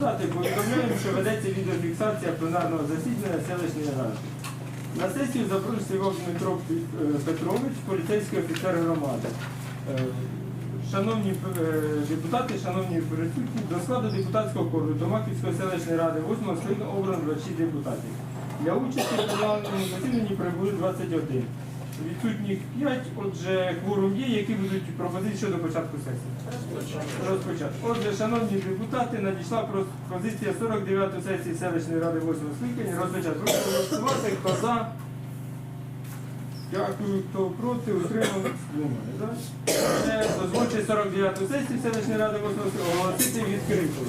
Повідомляємо, що ведеться відеофіксація пленарного засідання селищної ради. На сесію запрошується Іван Дмитро е, Петрович, поліцейський офіцер громади. Е, Шановні е, депутати, шановні присутні, до складу депутатського корпусу Томаківської селищної ради 8 скликання обрано 26 депутатів. Для участі в пленарному засіданні прибули 21. Відсутніх 5, отже, кворум є, які будуть пропозиції щодо початку сесії. Розпочати. Отже, шановні депутати, надійшла пропозиція 49 сесії селищної ради 8 скликання. Розпочати. Прошу голосувати, хто за. Дякую, хто проти, утримав. Немає? Дозвольте 49 сесію селищної ради 8 скликання оголосити відкритою.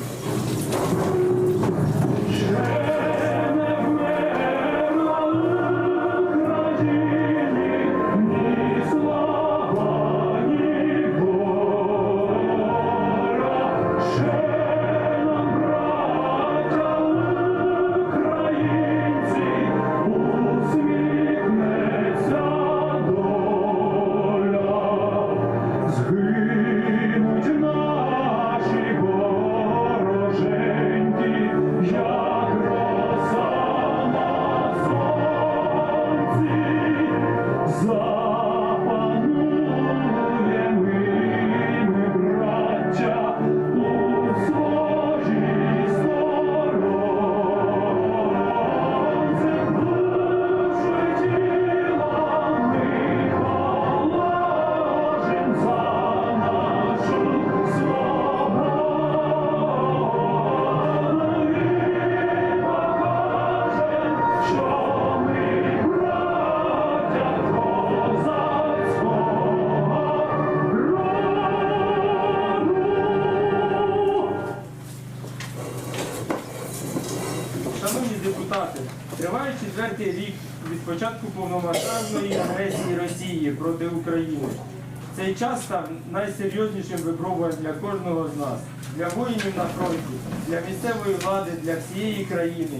Час став найсерйознішим випробуванням для кожного з нас, для воїнів на фронті, для місцевої влади, для всієї країни.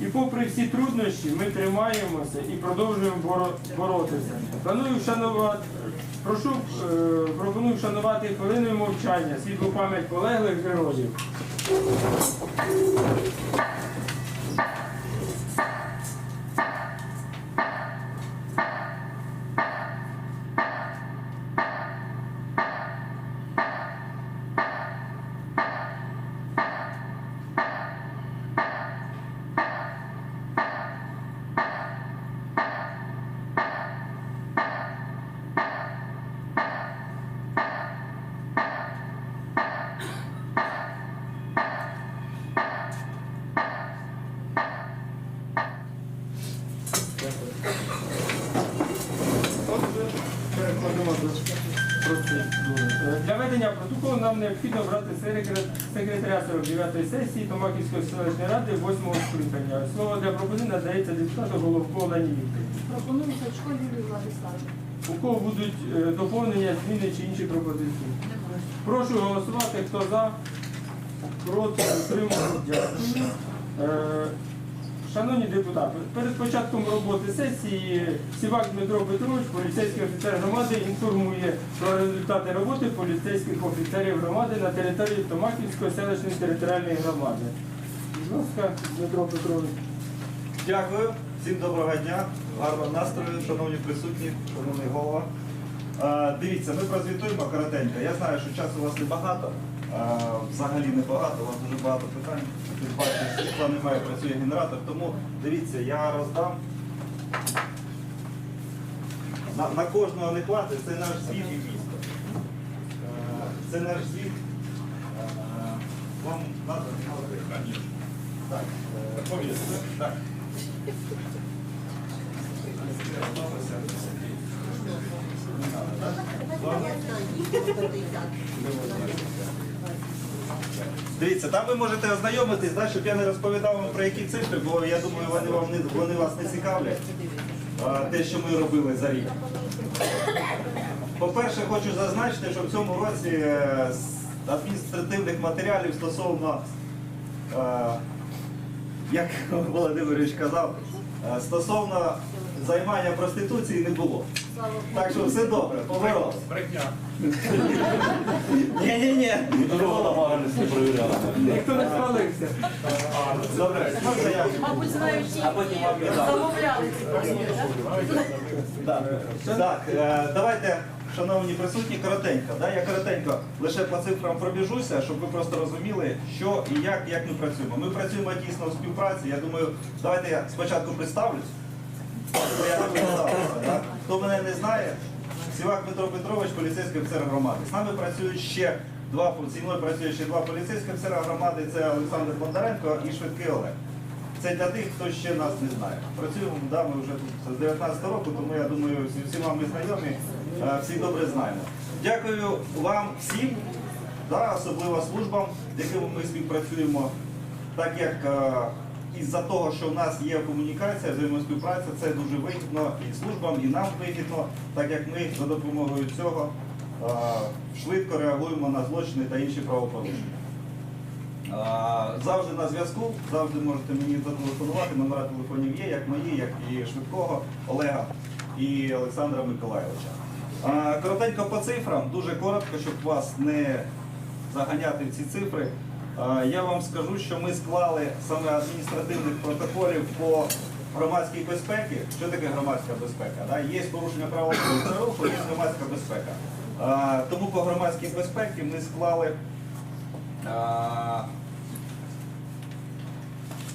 І попри всі труднощі, ми тримаємося і продовжуємо боро- боротися. Планую вшанувати, прошу, е, пропоную вшанувати хвилиною мовчання світлу пам'ять полеглих героїв. Нам необхідно обрати секретаря 49-ї сесії Томаківської селищної ради 8-го скликання. Слово для пропозиції надається депутату Головко Олені Вікторівні. Пропоную Сачко Юрію Владиславовичу. У кого будуть е, доповнення, зміни чи інші пропозиції? Прошу голосувати, хто за, проти, утримав. Дякую. Шановні депутати, перед початком роботи сесії Сівак Дмитро Петрович, поліцейський офіцер громади, інформує про результати роботи поліцейських офіцерів громади на території Томаківської селищної територіальної громади. Будь ласка, Дмитро Петрович. Дякую, всім доброго дня, гарного настрою, шановні присутні, шановний голова. Е, дивіться, ми прозвітуємо коротенько. Я знаю, що часу у вас небагато, взагалі небагато, у вас дуже багато питань. Тим паче, світла немає, працює генератор. Тому дивіться, я роздам. На, на кожного не хватить, це наш звіт. Е, Це наш звіт. Е, Вам надо? Так, е, повісти. Так. Дивіться, там ви можете ознайомитись, да, щоб я не розповідав вам про які цифри, бо я думаю, вони, вам не, вони вас не цікавлять, а, те, що ми робили за рік. По-перше, хочу зазначити, що в цьому році е, адміністративних матеріалів стосовно, е, як Володимирович казав, е, стосовно займання проституції не було. Так що все добре, поборолися. Брехня. Ні-ні-ні. Ніхто не спалився. Добре? Мабуть, знають ті, А потім вам які віддам. замовляли ці послуги, так? Е, давайте, шановні присутні, коротенько. Да? Я коротенько лише по цифрам пробіжуся, щоб ви просто розуміли, що і як, як ми працюємо. Ми працюємо дійсно в співпраці. Я думаю, давайте я спочатку представлюсь. Хто мене не знає, Сівак Петро Петрович, поліцейський офіцер громади. З нами працюють ще два зі мною працюють ще два поліцейські офіцера громади. Це Олександр Бондаренко і Швидкий Олег. Це для тих, хто ще нас не знає. Працюємо да, ми вже тут з 19 року, тому я думаю, всі, ми знайомі, е, всі добре знаємо. Дякую вам всім, да, особливо службам, з якими ми співпрацюємо. Так як е, із-за того, що в нас є комунікація, взаємоспівпраця, це дуже вигідно і службам, і нам вигідно, так як ми за допомогою цього швидко реагуємо на злочини та інші правопорушення. Завжди на зв'язку, завжди можете мені зателефонувати. Номера телефонів є, як мої, як і Швидкого Олега і Олександра Миколайовича. Коротенько по цифрам, дуже коротко, щоб вас не заганяти в ці цифри. Я вам скажу, що ми склали саме адміністративних протоколів по громадській безпеці. Що таке громадська безпека? Є порушення дорожнього руху, є громадська безпека. Тому по громадській безпеці ми склали.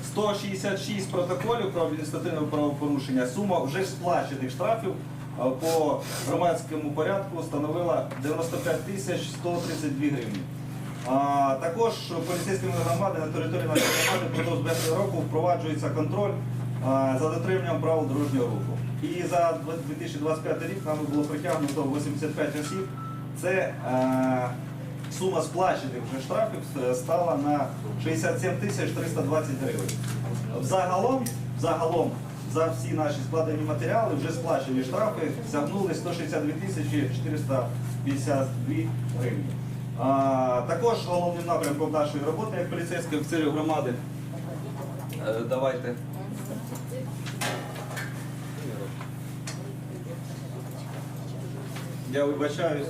166 протоколів про адміністративне правопорушення. Сума вже сплачених штрафів по громадському порядку становила 95 тисяч 132 гривні. Також поліцейськими громади на території нашої громади впродовж березня року впроваджується контроль за дотриманням правил дорожнього руху. І за 2025 рік нами було притягнуто 85 осіб. Це е, сума сплачених вже штрафів е, стала на 67 тисяч 320 гривень. Взагалом, взагалом за всі наші складені матеріали вже сплачені штрафи сягнули 162 тисячі 452 гривні. Також головним напрямком нашої роботи як поліцейських офіцерів громади. е, Давайте. Я вибачаюсь.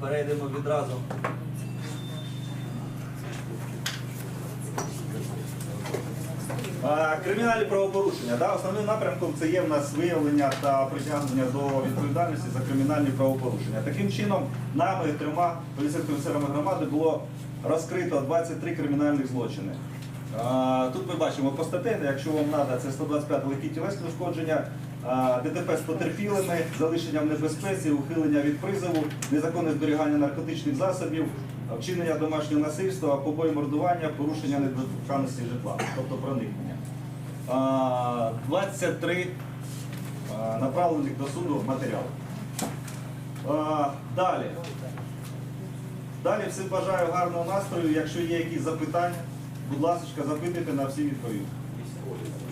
Перейдемо відразу. Кримінальні правопорушення. Да? Основним напрямком це є в нас виявлення та притягнення до відповідальності за кримінальні правопорушення. Таким чином, нами трьома поліцейськими офіцерами громади було розкрито 23 кримінальних злочини. Тут ми бачимо постатейне, якщо вам треба, це 125 легкі тілесні ушкодження, ДТП з потерпілими, залишення в небезпеці, ухилення від призову, незаконне зберігання наркотичних засобів, вчинення домашнього насильства, побої мордування, порушення недоторканності житла, тобто проникнення. А, 23 направлених до суду матеріалів. А, Далі. Далі всім бажаю гарного настрою. Якщо є якісь запитання, будь ласка, запитуйте на всі відповідь.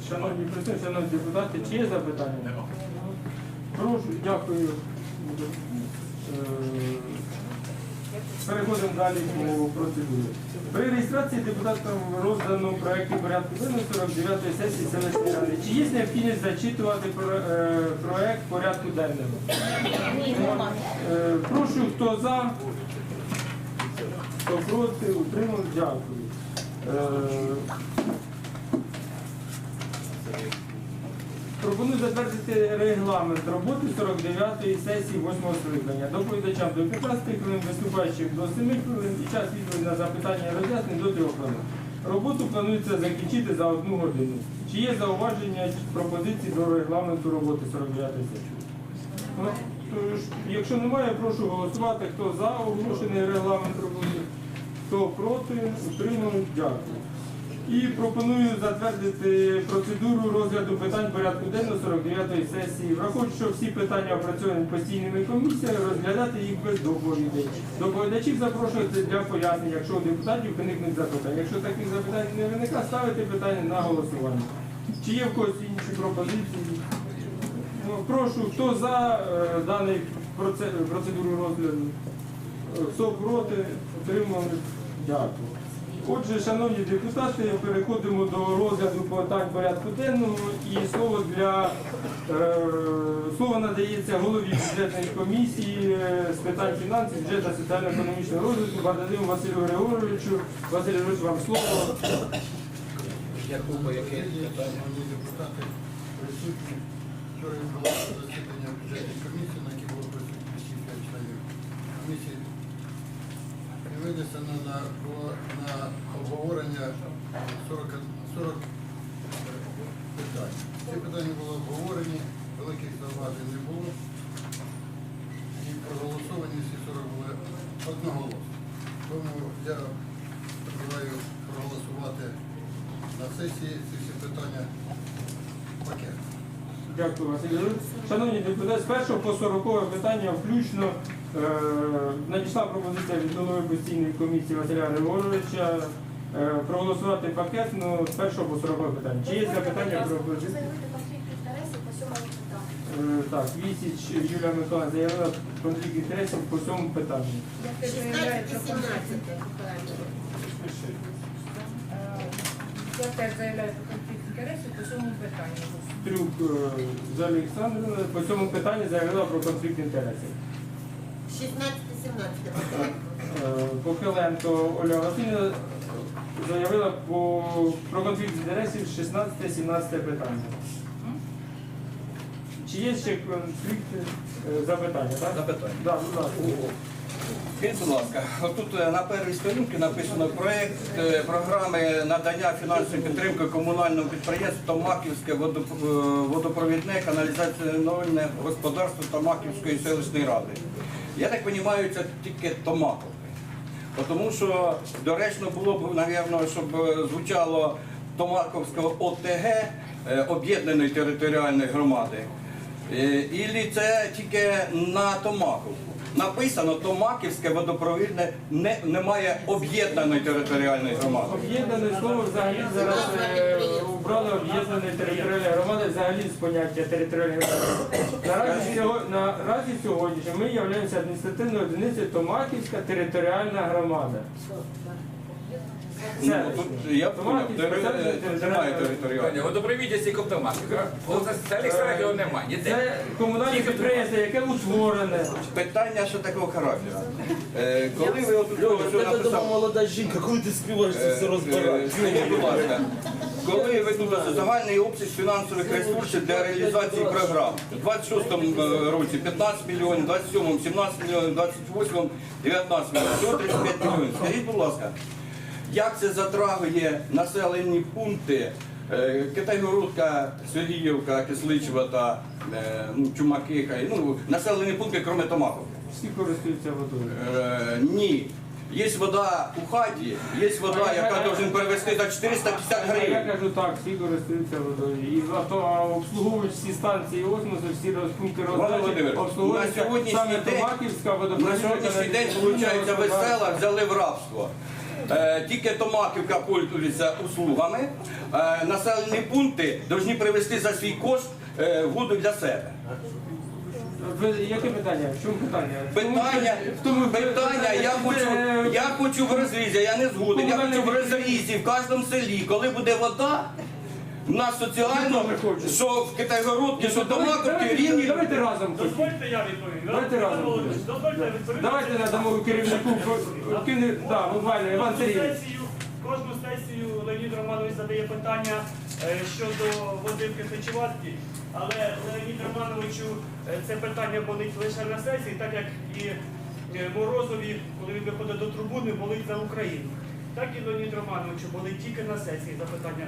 Шановні присутні, шановні депутати, чи є запитання? Прошу, дякую. Е, Переходимо далі по процедурі. При реєстрації депутатам роздано проєкту порядку денного 49-ї сесії селищної ради. Чи є необхідність зачитувати про- е, проект порядку денного? Е, Прошу, хто за, хто проти, утримав, дякую. Пропоную затвердити регламент роботи 49-ї сесії 8-го скликання. Доповідачам до 15 хвилин, виступаючих до 7 хвилин і час відповіді на запитання роз'яснень до 3 хвилин. Роботу планується закінчити за одну годину. Чи є зауваження пропозиції до регламенту роботи 49-ї сесії? Ну, Якщо немає, прошу голосувати. Хто за оголошений регламент роботи, хто проти, утримують, дякую. І пропоную затвердити процедуру розгляду питань порядку денного 49-ї сесії. Враховуючи, що всі питання опрацьовані постійними комісіями, розглядати їх без доповідей. Доповідачів запрошується для пояснень, якщо у депутатів виникнуть запитання. Якщо таких запитань не виникає, ставити питання на голосування. Чи є в когось інші пропозиції? Ну, прошу, хто за е, даний процедуру розгляду? Хто проти, утримали? Дякую. Отже, шановні депутати, переходимо до розгляду питань порядку денного і слово для е, слово надається голові бюджетної комісії е, з питань фінансів, бюджету соціально-економічного розвитку Бардадиму Василю Григоровичу. Василь Григорович, вам слово. Шановні депутати, присутні. Вчора відбулося засідання бюджетної комісії, на якій було присутні всі п'ять членів комісії. І винесено на, на обговорення 40, 40 питань. Ці питання були обговорені, великих зауважень не було. І проголосовані всі 40 були одноголосно. Тому я пропоную проголосувати на сесії ці всі питання. Дякую, Василь. Шановні депутати, з першого по 40 питання включно е, надійшла пропозиція від голови постійної комісії Василя Григоровича е, проголосувати пакетно з першого по 40 питання. Чи є запитання про пропозицію? Заявити конфлікт по сьомому питанню. Е, Так, Вісіч Юлія Миколаївна заявила конфлікт інтересів по цьому питанню. 16 і 17. Я теж заявляю про конфлікт інтересів по цьому питанню. Трюк е, з Олександром по цьому питанню заявила про конфлікт інтересів. 16 і 17 питання. Е, Похиленко Ольга Васильівна заявила по, про конфлікт інтересів 16-17 питання. Чи є ще конфлікт е, запитання? Так? Запитання. Да, будь ласка. Скажіть, будь ласка, отут е, на першій сторінці написано проект е, програми надання фінансової підтримки комунальному підприємству Томаківське е, водопровідне каналізаційне господарство Томаківської селищної ради. Я так розумію, це тільки Томаковка. Тому що доречно було б, мабуть, щоб звучало Томаковського ОТГ об'єднаної територіальної громади. Ілі це тільки на Томаковку. Написано Томаківське водопровідне не, немає об'єднаної територіальної громади. Об'єднане слово взагалі зараз е, убрали об'єднаної територіальної громади взагалі з поняття територіальної громади. Наразі, сього- наразі сьогодні ми являємося адміністративною одиницею Томаківська територіальна громада. Ну, Це тут я поняв, Томаківська це е, немає територіальної. Водопровіддя стільки автоматів. У селі старих його немає, ніде. Це комунальне підприємство, яке утворене. Питання що такого характеру. Е, коли ви отут що написав, молода жінка, коли ти співаєш, це все Е. Скажіть, будь ласка, коли ви тут загальний обсяг фінансових ресурсів для реалізації програм? У 26-му році 15 мільйонів, 27-му 17 мільйонів, 28-му 19 мільйонів, всього 35 мільйонів. Скажіть, будь ласка, як це затрагує населені пункти е, Китайгородка, Сергіївка, Кисличева та е, ну, Чумакиха, ну, населені пункти, крім Томаковки? Всі користуються водою. Е, ні. Є вода у хаті, є вода, яка повинен перевести за 450 гривень. Я кажу так, всі користуються водою. І а обслуговують всі станції осмосу, всі пункти на сьогоднішній саме Томаківська На сьогоднішній день, виходить, в селах взяли в рабство. Е, тільки Томаківка пользується услугами. Е, населені пункти повинні привезти за свій кошт е, воду для себе. Яке питання? В чому питання? Питання, питання, я хочу, Е, я хочу в розрізі, я не згоден, я хочу в розрізі в кожному селі, коли буде вода, в нас соціально, що в Китайгородці, що давайте- рівні. Давайте разом. Дозвольте я відповім. Давайте разом. Дозвольте я відповім. Давайте надамо керівнику буквально Іван Кожну Сергійович. сесію, кожну сесію Леонід Романович задає питання е, щодо води в Кисичеватці, але Леонід Романовичу е, це питання болить лише на сесії, так як і е, Морозові, коли він виходить до трибуни, болить за Україну. Так і Леонід Романовичу болить тільки на сесії запитання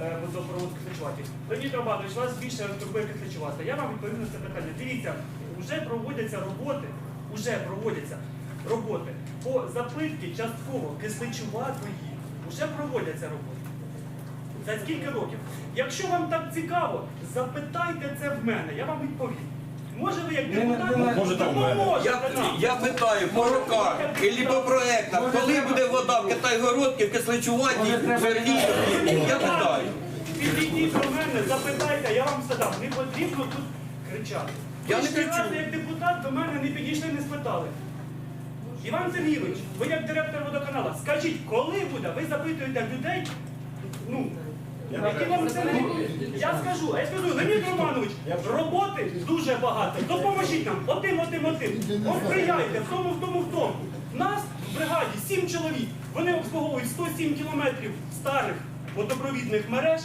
водопровод Кисичеваті. Леонід Романович, вас більше турбує Кисичеватка. Я вам відповім на це питання. Дивіться, вже проводяться роботи, вже проводяться роботи по запитці частково кисличуватої. Вже проводяться роботи. За скільки років? Якщо вам так цікаво, запитайте це в мене, я вам відповім. Може ви як депутат в мене. допоможете Я, нам? я питаю по руках, або по проектах, коли буде вода в Китайгородці, в Кисличуваті, Може, в треба- я питаю. Підійдіть до мене, запитайте, я вам сказав, не потрібно тут кричати. Я не Ви кричу. разу як депутат до мене не підійшли, не спитали. Іван Сергійович, ви як директор водоканалу, скажіть, коли буде? Ви запитуєте людей, ну, Я скажу, я скажу, Леонід Романович, роботи дуже багато. Допоможіть нам, отим, отим, отим. От в тому, в тому, в тому. Нас в бригаді сім чоловік. Вони обслуговують 107 кілометрів старих водопровідних мереж.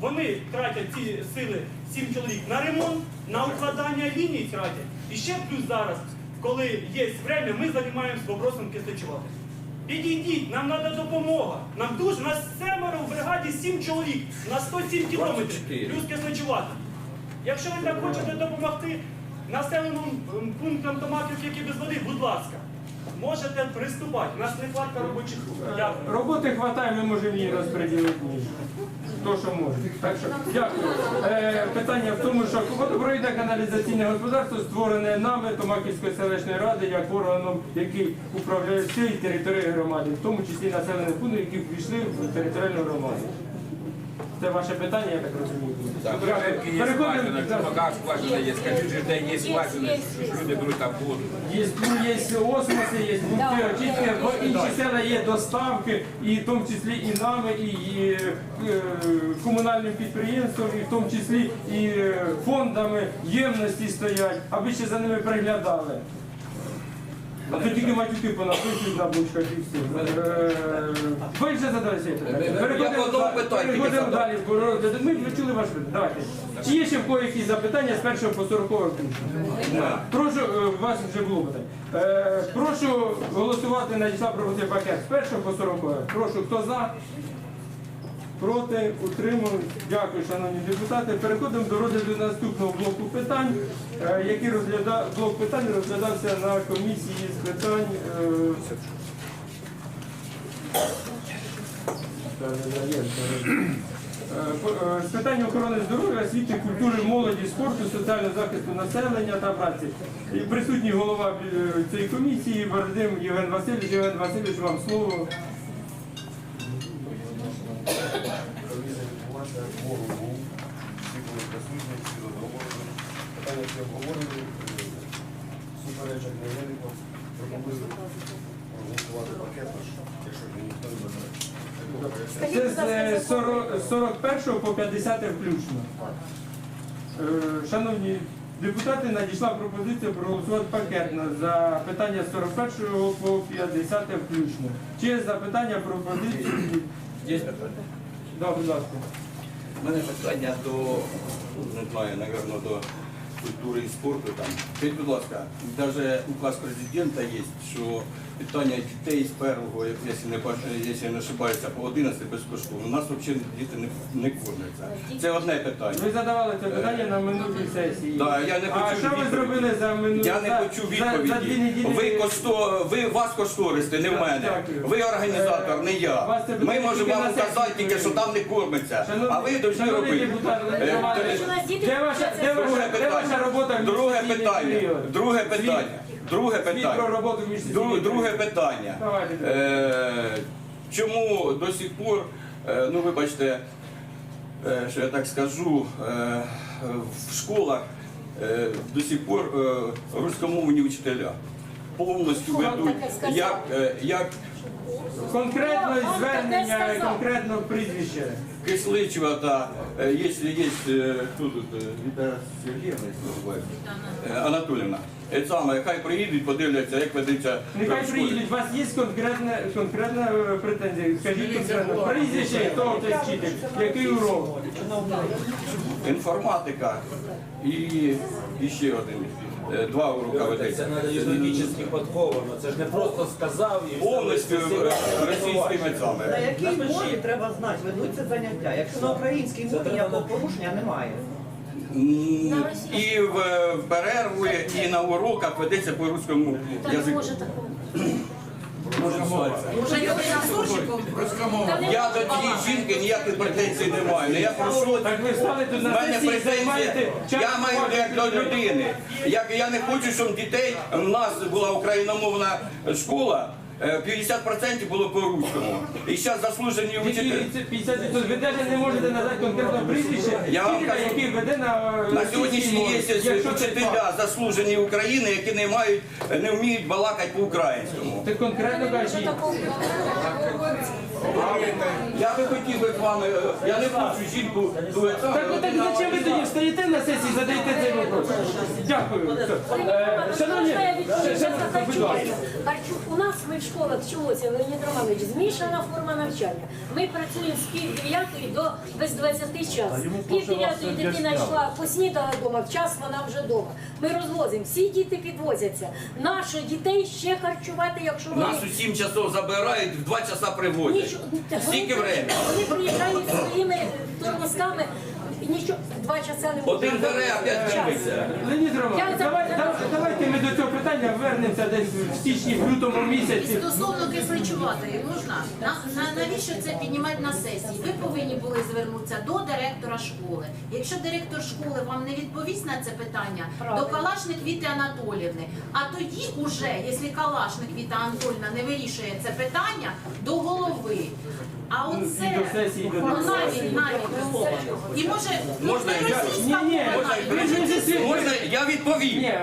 Вони тратять ці сили сім чоловік на ремонт, на укладання ліній тратять. І ще плюс зараз, коли є время, ми займаємося вопросом кислочувати. Підійдіть, нам треба допомога. Нам дуже, нас семеро в бригаді сім чоловік на 107 кілометрів, плюс кисночувати. Якщо ви так хочете допомогти населеним пунктам томатів, які без води, будь ласка, можете приступати. У нас не хватка робочих рук. Дякую. Роботи хватає, ми можемо її розподілити. То, що може. Так що, дякую. Е, питання в тому, що водопровідне каналізаційне господарство створене нами Томаківської селищної ради як органом, який управляє всією територією громади, в тому числі населених пунктів, які ввійшли в територіальну громаду. Це ваше питання, я так розумію. Так, Дякую. є скважина, Переходимо. чумака скважина є, скажіть, що де є скважина, що люди беруть там воду. Є, ну, є осмоси, є пункти очистки, в інші села є доставки, і в тому числі і нами, і, е, е, комунальним підприємством, і в тому числі і е, фондами ємності стоять, аби ще за ними приглядали. А то тільки матюки понаписують на бочках і все. Е, Ви вже задали своє питання. Переходимо далі. Переходимо далі. Ми включили ваш питання. Давайте. Чи є ще в кого якісь запитання з першого по 40 включно? Прошу, е, у вас вже було питання. Е, прошу голосувати на дійсла пропозиція пакет з першого по 40. Прошу, хто за? Проти, утримали. Дякую, шановні депутати. Переходимо до розгляду наступного блоку питань, е, який розгляда... блок питань розглядався на комісії з питань. е, Е, з питань охорони здоров'я, освіти, культури, молоді, спорту, соціального захисту населення та праці. І присутній голова цієї комісії Вадим Євген Васильович. Євген Васильович, вам слово. Комісія відбулася, кворум був, всі були присутні, всі задоволені. Питання всі обговорені, е, суперечок не виникло. Пропоную проголосувати пакет, аж, якщо ніхто не заперечує. Це з е, 40 з 41 по 50 включно. Е, Шановні депутати, надійшла пропозиція проголосувати пакетно за питання з 41 по 50 включно. Чи є запитання, пропозиції? Є питання? Да, будь ласка. У мене питання до, не знаю, напевно, до культури і спорту. Там. Скажіть, будь ласка, навіть указ президента є, що питання дітей з першого, як- якщо не, бачу- якщо я не ошибаюся, по 11 безкоштовно. У нас взагалі діти не, не кормляться. Це одне питання. Ви задавали це питання на минулій сесії. Да, я не а почув що ви відповіді. зробили за минулу Я не почув дві відповіді. Ви кошто, ви вас коштористи, не в мене. дякую. Ви організатор, не я. Вас це Ми питання можемо тільки вам на сесії казати тільки, що там не кормиться. А ви повинні шановний робити. Е, Де ваша, Друге де ваша питання. робота в Друге питання. Друге питання. Друге питання. Друге, друге питання. Е, чому до сих пор, е, ну вибачте, е, що я так скажу, е, в школах е, до сих пор е, руськомовні вчителя повністю ведуть. як, е, як Конкретно звернення, конкретно прізвище. Кисличева та е, якщо є е, хто тут е, Віта Сергіївна якщо Е. Е, Саме, хай приїдуть, подивляться, як ведеться Нехай в школі. приїдуть. У вас є конкретна, конкретна е, претензія? Скажіть конкретно. Прізвище, хто це вчитель, який урок? інформатика і, і ще один. Е, Два уроки Це ведеться. треба юридично підховано. Це ж не просто сказав і все. Повністю е, російськими На якій мові треба знати, ведуться заняття. Якщо на українській мові ніякого порушення немає. І в, перерву, і на уроках ведеться по руському язику. Я до тієї жінки ніяких претензій не маю. Я прошу Так ви стали на мене сесії, претензія. Я маю як до людини. Як я не хочу, щоб дітей у нас була україномовна школа, 50% було по-руському. І зараз заслужені учителі. 50%? Ви навіть не можете назвати конкретно прізвище, Я вам кажу, який веде на На сьогоднішній є вчителя учителя заслужені України, які не мають, не вміють балакати по-українському. Ти конкретно кажи. Я би хотів би з вами, е, я не хочу жінку дуетами. Так, ну так зачем ви тоді стоїте на сесії задаєте цей вопрос? Дякую. Е, Шановні, ще- ще- будь ласка. Харчу у нас ми в школах вчилося, Леонід Романович, змішана форма навчання. Ми працюємо з пів дев'ятої до без 20 час. Пів дев'ятої дитина йшла, поснідала вдома, в час вона вже вдома. Ми розвозимо, всі діти підвозяться. Наших дітей ще харчувати, якщо вони... Нас у 7 часов забирають, в 2 часа привозять. Скільки время? Вони приїжджають своїми тормозками, нічого, два часа не Один бере, а п'ять Час. дивиться. Леонід Романович, Я за- давай, давай- давайте ми до цього питання вернемося десь в січні, в лютому І місяці. стосовно кисличуватої, можна? На, на, навіщо це піднімати на сесії? Ви повинні були звернутися до директора школи. Якщо директор школи вам не відповість на це питання, Правильно. до Калашник Віти Анатолівни. А тоді уже, якщо Калашник Віта Анатолівна не вирішує це питання, до голови. А Ну, оце до сесії, і до ну, навіть навіть до. І може ну, Можна я? можна я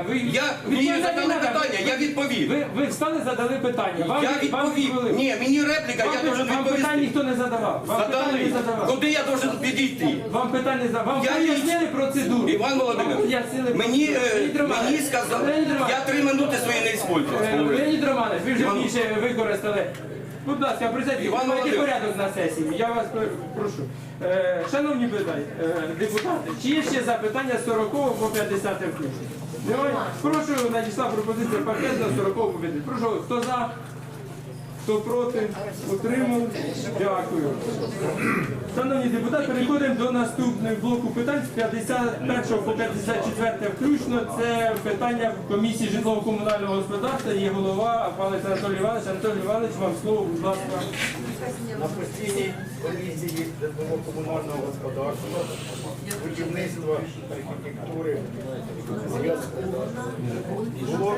ви- Я, ви мені не задали питання, я відповів. Ви, ви встали, задали питання. Вам, Я відповів. Ні, мені репліка, Вам, я должен вам питань ніхто не задавав. Вам питань не задавав. Куди я должен підійти? Вам питань не задавав. Вам Я пояснили процедуру. Іван Вам Володимирович, мені, е, мені сказали, я три минути свої не е. Леонід Романович, ви вже більше використали. Будь ласка, присядьте, Іван Володимирович. порядок на сесії. Я вас прошу. Е, Шановні е, депутати, чи є ще запитання з 40 по 50 включно? Немає? Прошу, надійшла пропозиція пакет на 40 по 50. Прошу, хто за? Хто проти? Утримав? Дякую. Шановні депутати, переходимо до наступного блоку питань з 51 по 54 включно. Це питання в комісії житлово-комунального господарства. Є голова Палець Анатолій Іванович. Анатолій Іванович, вам слово, будь ласка. На постійній комісії житлово-комунального господарства, будівництва, архітектури, зв'язку було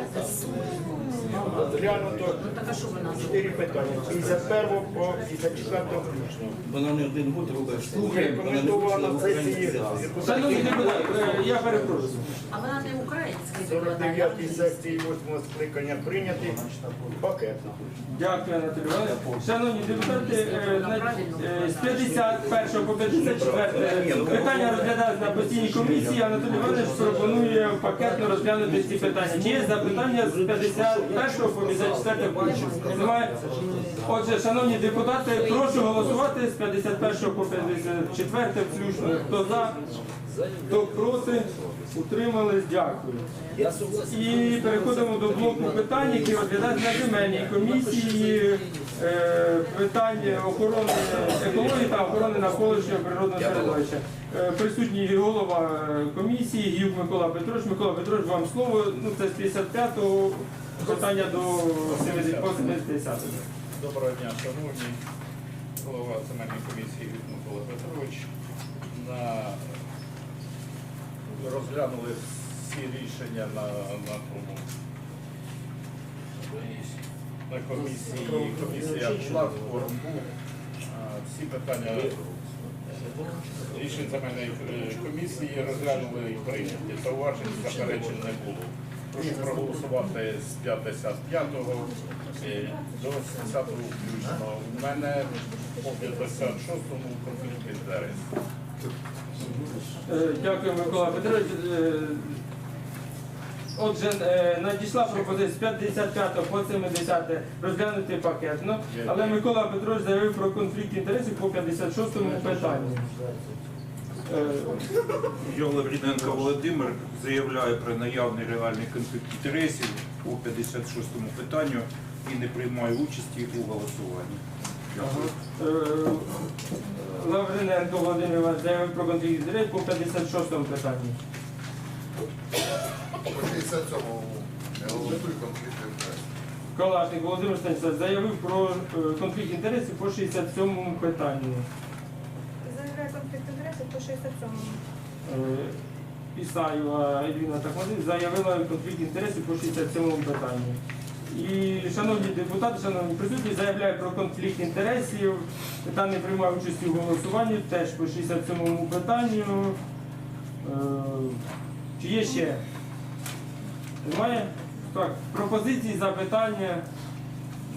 ви чотири питання. 51 по 54 включно. Вона не один год робить. Рекомендовано на сесії Шановні депутати, я перепрошую. А вона не українська. 49 сесії 8 скликання прийняти пакет. Дякую, Анатолій Іванович. Шановні депутати, е, е, з 51 по 54 питання розглядаються на постійній комісії. Анатолій Іванович пропонує пакетно розглянути ці питання. Є запитання з 51 по 54 включно? Немає? Отже, шановні депутати, прошу голосувати з 51 по 54 включно. Хто за, хто проти, утримались, дякую. І переходимо до блоку питань, які розглядають на земельній комісії е, питання охорони екології та охорони навколишнього природного середовища. Е, Присутній голова е, комісії Гюк Микола Петрович. Микола Петрович, вам слово. Ну це з 55-го питання до 70 по 70. Доброго дня, шановні голова земельної комісії Микола Петрович. На... Розглянули всі рішення на, на тому на комісії. Комісія була, форум був. Всі питання рішень земельної е, комісії розглянули і прийняті. Зауважень заперечень не було. Прошу проголосувати з 55-го е, до 70-го включно. У мене по 56-му конфлікт. Е, Дякую, Микола Петрович. Е, Отже, е, надійшла пропозиція з 55 по 70 розглянути пакетно, але Микола Петрович заявив про конфлікт інтересів по 56 питанню. Е, Йола Ріденко Володимир заявляє про наявний реальний конфлікт інтересів у 56-му питанню і не приймає участі у голосуванні. Дякую. е, Лавриненко Володимир Іванович заявив про конфлікт інтересів по 56 питанню. По 67-му голосуй конфлікт інтересів. Калашник Володимир Станіславович заявив про е, конфлікт інтересів по 67-му питанню. Заявляє конфлікт інтересів по 67-му. Е, Ісаєва Ельвіна Такмадин заявила конфлікт інтересів по 67 питанню. І, шановні депутати, шановні присутні, заявляю про конфлікт інтересів. Та не приймаю участі у голосуванні теж по 67-му питанню. Е, Чи є ще? Немає? Так, пропозиції, запитання.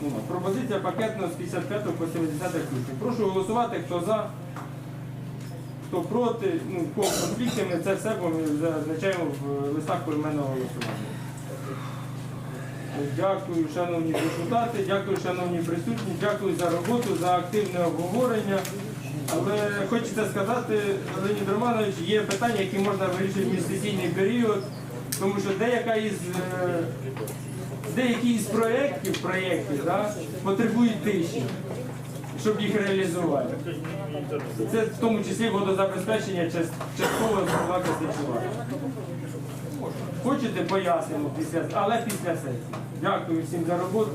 Ну, пропозиція пакетно з 55 по 70 включно. Прошу голосувати, хто за, хто проти, ну, конфлікти, ми це все ми зазначаємо в листах поіменного голосування. Дякую, шановні депутати, дякую, шановні присутні, дякую за роботу, за активне обговорення. Але хочеться сказати, Леонід Романович, є питання, які можна вирішити в міжсесійний період, тому що деяка із е, деякі із проєктів, проєктів да, потребують тиші, щоб їх реалізувати. Це в тому числі водозабезпечення част- частково зробила Косичова. Хочете пояснимо після, але після сесії. Дякую всім за роботу.